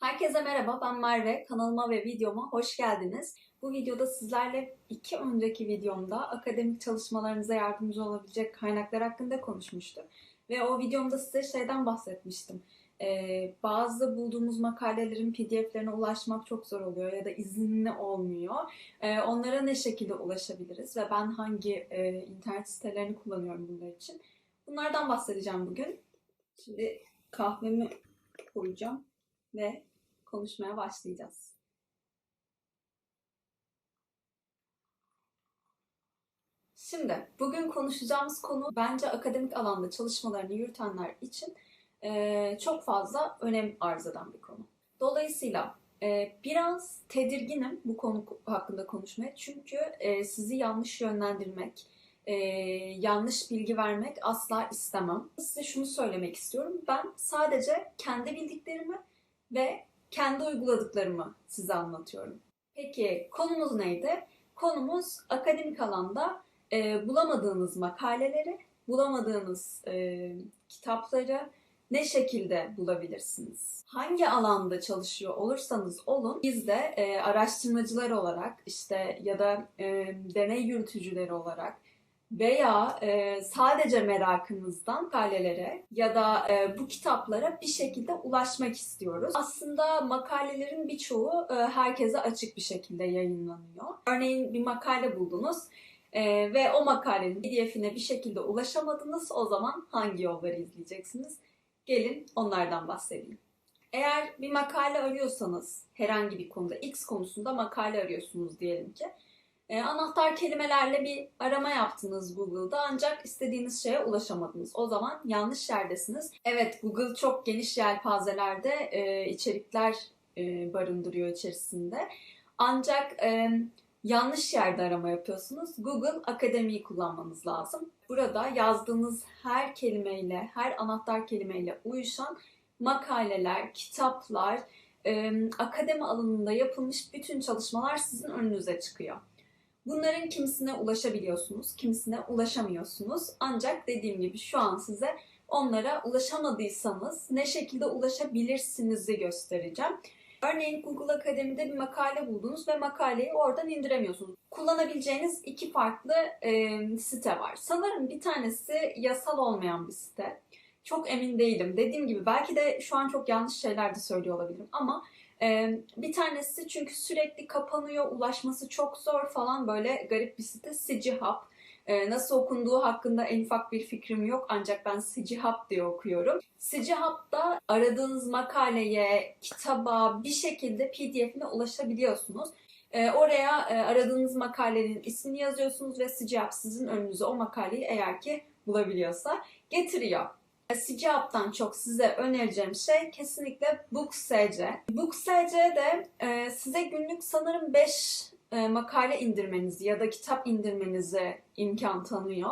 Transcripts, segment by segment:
Herkese merhaba, ben Merve. Kanalıma ve videoma hoş geldiniz. Bu videoda sizlerle iki önceki videomda akademik çalışmalarınıza yardımcı olabilecek kaynaklar hakkında konuşmuştum. Ve o videomda size şeyden bahsetmiştim. Ee, bazı bulduğumuz makalelerin pdf'lerine ulaşmak çok zor oluyor ya da izinli olmuyor. Ee, onlara ne şekilde ulaşabiliriz ve ben hangi e, internet sitelerini kullanıyorum bunlar için. Bunlardan bahsedeceğim bugün. Şimdi kahvemi koyacağım ve konuşmaya başlayacağız. Şimdi bugün konuşacağımız konu bence akademik alanda çalışmalarını yürütenler için e, çok fazla önem arz eden bir konu. Dolayısıyla e, biraz tedirginim bu konu hakkında konuşmaya çünkü e, sizi yanlış yönlendirmek, e, yanlış bilgi vermek asla istemem. Size şunu söylemek istiyorum. Ben sadece kendi bildiklerimi ve kendi uyguladıklarımı size anlatıyorum. Peki konumuz neydi? Konumuz akademik alanda e, bulamadığınız makaleleri, bulamadığınız e, kitapları ne şekilde bulabilirsiniz? Hangi alanda çalışıyor olursanız olun, biz de e, araştırmacılar olarak işte ya da e, deney yürütücüleri olarak veya e, sadece merakımızdan makalelere ya da e, bu kitaplara bir şekilde ulaşmak istiyoruz. Aslında makalelerin birçoğu e, herkese açık bir şekilde yayınlanıyor. Örneğin bir makale buldunuz e, ve o makalenin pdf'ine bir şekilde ulaşamadınız. O zaman hangi yolları izleyeceksiniz? Gelin onlardan bahsedeyim. Eğer bir makale arıyorsanız herhangi bir konuda X konusunda makale arıyorsunuz diyelim ki e, anahtar kelimelerle bir arama yaptınız Google'da ancak istediğiniz şeye ulaşamadınız. O zaman yanlış yerdesiniz. Evet Google çok geniş yelpazelerde e, içerikler e, barındırıyor içerisinde. Ancak e, yanlış yerde arama yapıyorsunuz. Google Akademi'yi kullanmanız lazım. Burada yazdığınız her kelimeyle, her anahtar kelimeyle uyuşan makaleler, kitaplar, e, akademi alanında yapılmış bütün çalışmalar sizin önünüze çıkıyor. Bunların kimisine ulaşabiliyorsunuz, kimisine ulaşamıyorsunuz. Ancak dediğim gibi şu an size onlara ulaşamadıysanız ne şekilde ulaşabilirsinizi göstereceğim. Örneğin Google Akademi'de bir makale buldunuz ve makaleyi oradan indiremiyorsunuz. Kullanabileceğiniz iki farklı e, site var. Sanırım bir tanesi yasal olmayan bir site. Çok emin değilim. Dediğim gibi belki de şu an çok yanlış şeyler de söylüyor olabilirim ama bir tanesi çünkü sürekli kapanıyor, ulaşması çok zor falan böyle garip bir site. Sicihub. Ee, nasıl okunduğu hakkında en ufak bir fikrim yok ancak ben Sicihub diye okuyorum. Sicihub'da aradığınız makaleye, kitaba bir şekilde pdf'ine ulaşabiliyorsunuz. Oraya aradığınız makalenin ismini yazıyorsunuz ve Sicihub sizin önünüze o makaleyi eğer ki bulabiliyorsa getiriyor. Sicap'tan çok size önereceğim şey kesinlikle BookSC. BookSC de e, size günlük sanırım 5 e, makale indirmenizi ya da kitap indirmenize imkan tanıyor.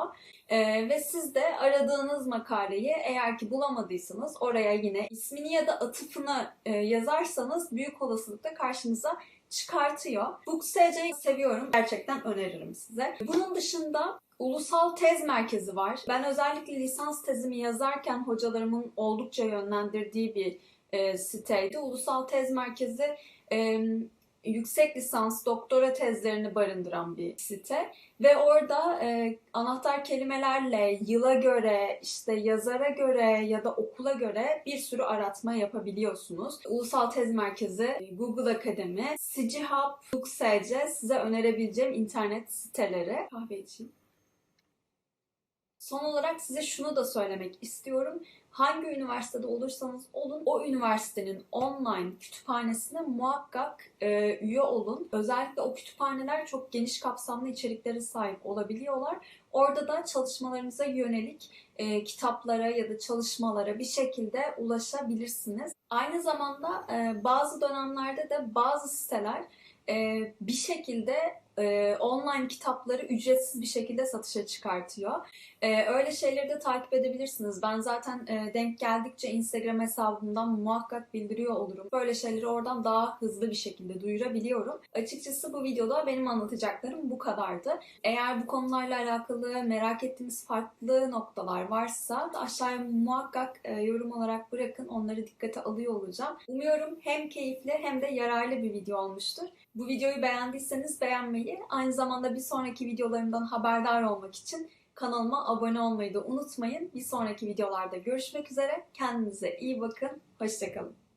E, ve siz de aradığınız makaleyi eğer ki bulamadıysanız oraya yine ismini ya da atıfını e, yazarsanız büyük olasılıkla karşınıza çıkartıyor. BookSC'yi seviyorum. Gerçekten öneririm size. Bunun dışında Ulusal Tez Merkezi var. Ben özellikle lisans tezimi yazarken hocalarımın oldukça yönlendirdiği bir e, siteydi. Ulusal Tez Merkezi e, yüksek lisans, doktora tezlerini barındıran bir site ve orada e, anahtar kelimelerle yıla göre, işte yazara göre ya da okula göre bir sürü aratma yapabiliyorsunuz. Ulusal Tez Merkezi, Google Akademi, Sicihub, BookSC size önerebileceğim internet siteleri. Kahve için. Son olarak size şunu da söylemek istiyorum. Hangi üniversitede olursanız olun o üniversitenin online kütüphanesine muhakkak e, üye olun. Özellikle o kütüphaneler çok geniş kapsamlı içeriklere sahip olabiliyorlar. Orada da çalışmalarınıza yönelik e, kitaplara ya da çalışmalara bir şekilde ulaşabilirsiniz. Aynı zamanda e, bazı dönemlerde de bazı siteler e, bir şekilde e, online kitapları ücretsiz bir şekilde satışa çıkartıyor. E, öyle şeyleri de takip edebilirsiniz. Ben zaten e, denk geldikçe Instagram hesabımdan muhakkak bildiriyor olurum. Böyle şeyleri oradan daha hızlı bir şekilde duyurabiliyorum. Açıkçası bu videoda benim anlatacaklarım bu kadardı. Eğer bu konularla alakalı merak ettiğiniz farklı noktalar varsa aşağıya muhakkak e, yorum olarak bırakın. Onları dikkate alıyor olacağım. Umuyorum hem keyifli hem de yararlı bir video olmuştur. Bu videoyu beğendiyseniz beğenmeyi, aynı zamanda bir sonraki videolarımdan haberdar olmak için kanalıma abone olmayı da unutmayın. Bir sonraki videolarda görüşmek üzere. Kendinize iyi bakın. Hoşçakalın.